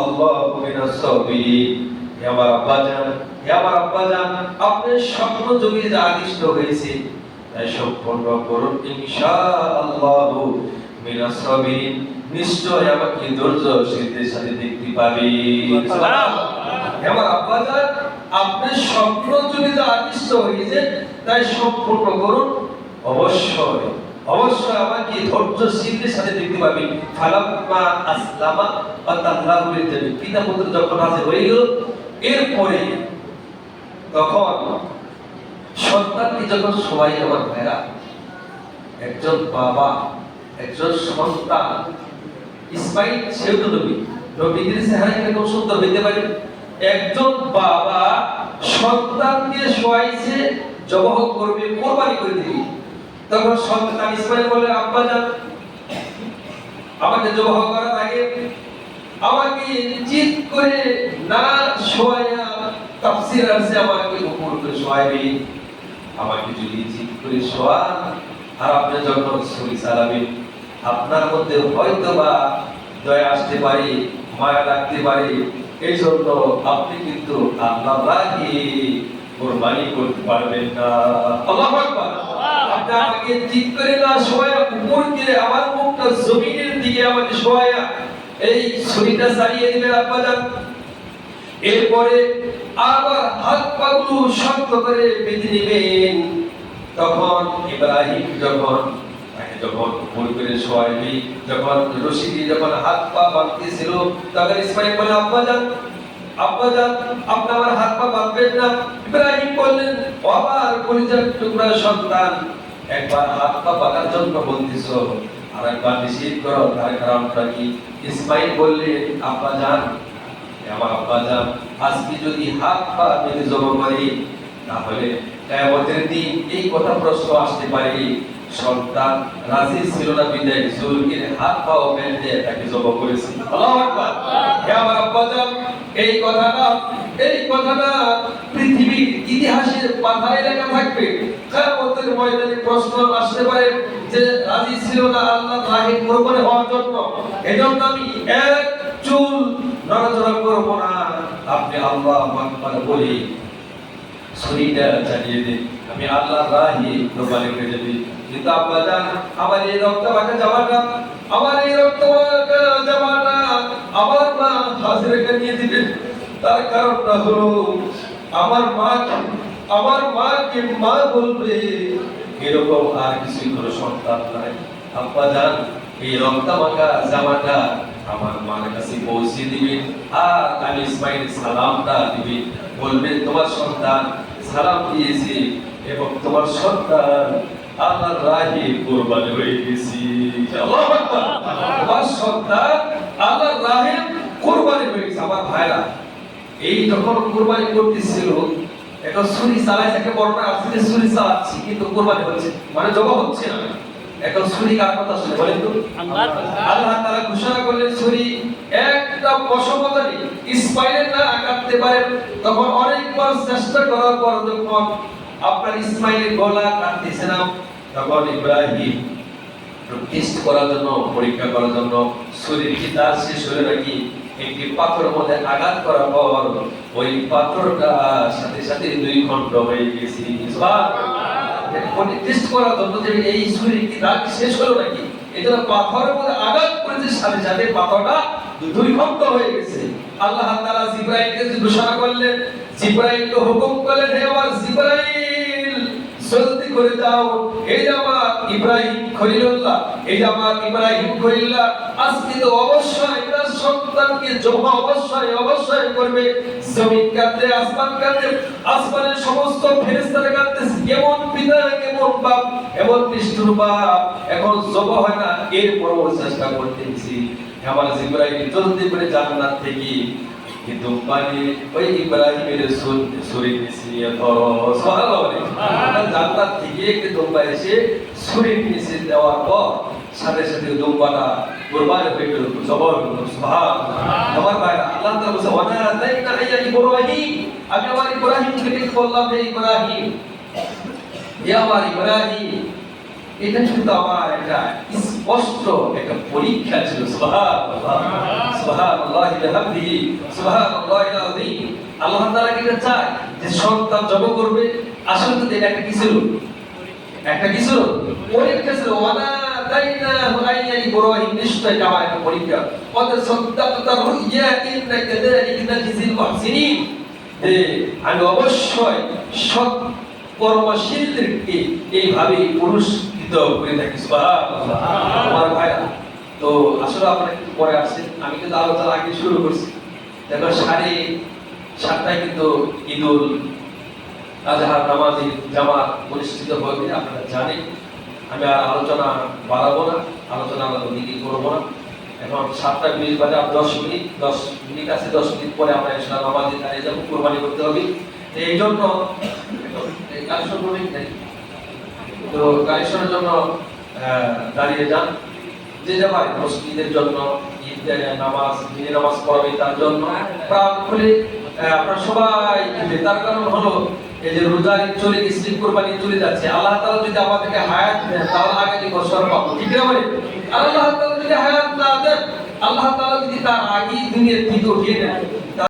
আল্লাহ মিনাস সাবিরিন হে আমার আব্বাজান হে আমার আব্বাজান আপনার স্বপ্ন যোগে আদিষ্ট হয়েছে তাই সম্পূর্ণ করুন ইনশা আল্লাহ মিনাস সাবিরিন নিশ্চয় আমাকে ধৈর্যশীলদের সাথে দেখতে পাবে। হে আমার আব্বাজান আপনার স্বপ্ন যোগে যা আদিষ্ট হয়েছে তাই সম্পূর্ণ করুন। অবশ্যই। অবশ্যই আমাকে ধৈর্যশীলদের সাথে দেখতে পাবি। ফালাম্মা আসলামা বা তাল্লাহু লিল পিতা পুত্র যখন হাজির হয়ে গেল, এরপরে তখন সন্তানকে যখন সবাই আমার ভাইরা, একজন বাবা, একজন সন্তান, ইসমাইল সেও তো নবী নবীদের চেহারা কীরকম সুন্দর হইতে পারে। একজন বাবা সন্তানকে শোয়াইছে, জবাহ করবে, কোরবানি করে দিবি। তখন সন্তান ইসমাইল বলে আব্বা যান। আমাকে জবাহ করার আগে আমাকে চিৎ করে না শোয়া তাফসীর আছে আমাকে উপর করে শোয়াইবে। আমাকে যদি চিৎ করে শোয়া আর আপনি যখন ছুরি চালাবেন, আপনার মধ্যে হয়তো বা দয়া আসতে পারে, মায়া লাগতে পারে। এই জন্য আপনি কিন্তু আল্লাহ কোরবানি করতে পারবেন না। আল্লাহু আকবার আপনি ঠিক করে না শোয়া উপর দিয়ে আমার মুখটা জমিনের দিকে আমাকে শোয়া এই ছুরিটা চালিয়ে দিবেন আব্বা এরপরে আবার হাত পাগুলো শক্ত করে বেঁধে নেবেন। তখন ইব্রাহিম যখন তাকে যখন ভুল করে শোয়াইবি যখন রশি দিয়ে যখন হাত পা বাঁধতেছিল, তখন ইসমাইল বলে আব্বা যান আব্বা যান আপনি আমার হাত পা বাঁধবেন না। ইব্রাহিম বললেন, "ও আমার কলিজার টুকরা সন্তান একবার হাত পা বাঁধার জন্য বলতেছ আর একবার নিষেধ করো, তার কারণটা কি? ইসমাইল বললেন আব্বা যান। আমার আব্বা যান। আজকে যদি হাত পা বেঁধে জমা করি, তাহলে কিয়ামতের দিন এই কথা প্রশ্ন আসতে সন্তান রাজি ছিল না বিদায় হাত পা ও তাকে জমা করেছে। আমার আব্বা যান, এই কথাটা এই কথাটা পৃথিবীর ইতিহাসের পাতায় লেখা থাকবে। কিয়ামতের ময়দানে প্রশ্ন আসতে পারে যে রাজি ছিল না আল্লাহ রাহে কোরবানি হওয়ার জন্য। এজন্য আমি এক চুল নড়াচড়া করব না। আপনি আল্লাহ আকবার বলি। ছুরিটা চালিয়ে দিন। আমি আল্লাহ রাহি কোরবানি করে দেবি। কিন্তু আব্বা জান, আমার এই রক্ত মাখা জামাটা আমার এই রক্ত মাখা জামাটা আমার মা হাজিরাকে নিয়ে দিবেন তার কারণটা হলো, আমার মা আমার মাকে মা বলবে, এরকম আর কিছু কোনো সন্তান নাই। আব্বা জান এই রক্ত মাখা জামাটা আমার মার কাছে পৌঁছে দিবেন আর আমি ইসমাইল সালামটা দিবেন বলবেন, তোমার সন্তান সালাম দিয়েছি এবং তোমার সন্তান আল্লাহর রাহে কোরবানি হয়ে গেছি। আল্লাহু আকবার। তোমার সন্তান আল্লাহর রাহে কোরবানি হয়ে গেছে, আমার ভাইরা। এই যখন কোরবানি করতেছিল একটা ছুরি চালাই তাকে বর্ণনা আছে যে ছুরি চালাচ্ছি কিন্তু কোরবানি হচ্ছে মানে জবা হচ্ছে না। একটা ছুরি কার কথা শুনে বলেন তো? আল্লাহ তাআলা ঘোষণা করলেন ছুরি একটা না কাটতে পারে তখন অনেকবার চেষ্টা করার পর যখন আপনার ইসমাইলের গলা কাটতেছে না তখন ইব্রাহিম টেস্ট করার জন্য পরীক্ষা করার জন্য শরীর কি তার শেষ হলে নাকি একটি পাথরের মধ্যে আঘাত করার পর ওই পাথরটা সাথে সাথে দুই খণ্ড হয়ে টেস্ট করার জন্য যে এই শরীর কি কি শেষ হলো নাকি? এটা পাথরের মধ্যে আঘাত করেছে, সাথে সাথে পাথরটা দুই খণ্ড হয়ে গেছে। আল্লাহ তাআলা জিব্রাইলকে ঘোষণা করলেন জিব্রাইলকে হুকুম করলেন, হে আমার জিব্রাইল! জলদি করে দাও। যে আমার ইব্রাহিম খলিলুল্লাহ যে আমার ইব্রাহিম খলিল্লাহ আজকে তো অবশ্যই তার সন্তানকে জমা অবশ্যই অবশ্যই করবে। জমিন কাঁদতে আসমান কাঁদতে আসমানের সমস্ত ফেরেশতারা কাঁদতেছে। কেমন পিতা কেমন বাপ এমন নিষ্ঠুর বাপ এখন জবা হয় না, এরপরও চেষ্টা করতেছি। আমার ইব্রাহিম জলদি করে জান্নাত থেকে কিন্তু মানে ওই ইব্রাহিমের ছুরি মিশিয়ে ধরো সুবহানাল্লাহ বলে জান্নাত থেকে একটি দুম্বা এসে ছুরি মিশিয়ে দেওয়ার পর সাথে সাথে দুম্বাটা কুরবানি হয়ে গেল জবর সুবহান আমার ভাই আল্লাহ তাআলা বলেছে ওয়ানা তাইনা ইয়া ইব্রাহিম আমি আমার ইব্রাহিমকে ডেকে বললাম হে ইব্রাহিম হে আমার ইব্রাহিম এটা কিন্তু আমার একটা স্পষ্ট একটা পরীক্ষা ছিল আল্লাহ তাআলা কি চায়? যে সন্তান জন্ম করবে, আসলে তো একটা একটা পরীক্ষা ছিল। পরীক্ষা। আমি অবশ্যই সৎ কর্মশীলদেরকে এইভাবে পুরস্কৃত করে থাকি আমার ভাইরা, তো আসলে আপনারা একটু পরে আসছেন আমি কিন্তু আলোচনা আগে শুরু করছি। দেখো সাড়ে সাতটায় কিন্তু ঈদুল আজহার নামাজের জামাত অনুষ্ঠিত হবে, আপনারা জানেন। আমি আর আলোচনা বাড়াবো না, আলোচনা আমরা দিকে করব না। এখন সাতটা মিনিট বাজে আর দশ মিনিট দশ মিনিট আছে, দশ মিনিট পরে আমরা ইসলাম নামাজে দাঁড়িয়ে যাব, কোরবানি করতে হবে। এই জন্য? তো কালেকশনের জন্য দাঁড়িয়ে যান। যে যাবার মসজিদের জন্য নামাজ, দিনে নামাজ পড়াবে তার জন্য সবাই দিবে। তার কারণ হলো, এই যে ঈদ চলে গেছে কোরবানি চলে যাচ্ছে। আল্লাহ তাআলা যদি আমাদেরকে হায়াত দেন, তাহলে আগামী বছর পাবো। ঠিক না আর আল্লাহ তাআলা যদি হায়াত না দেন, আল্লাহ তাআলা যদি তার আগেই দুনিয়া থেকে উঠিয়ে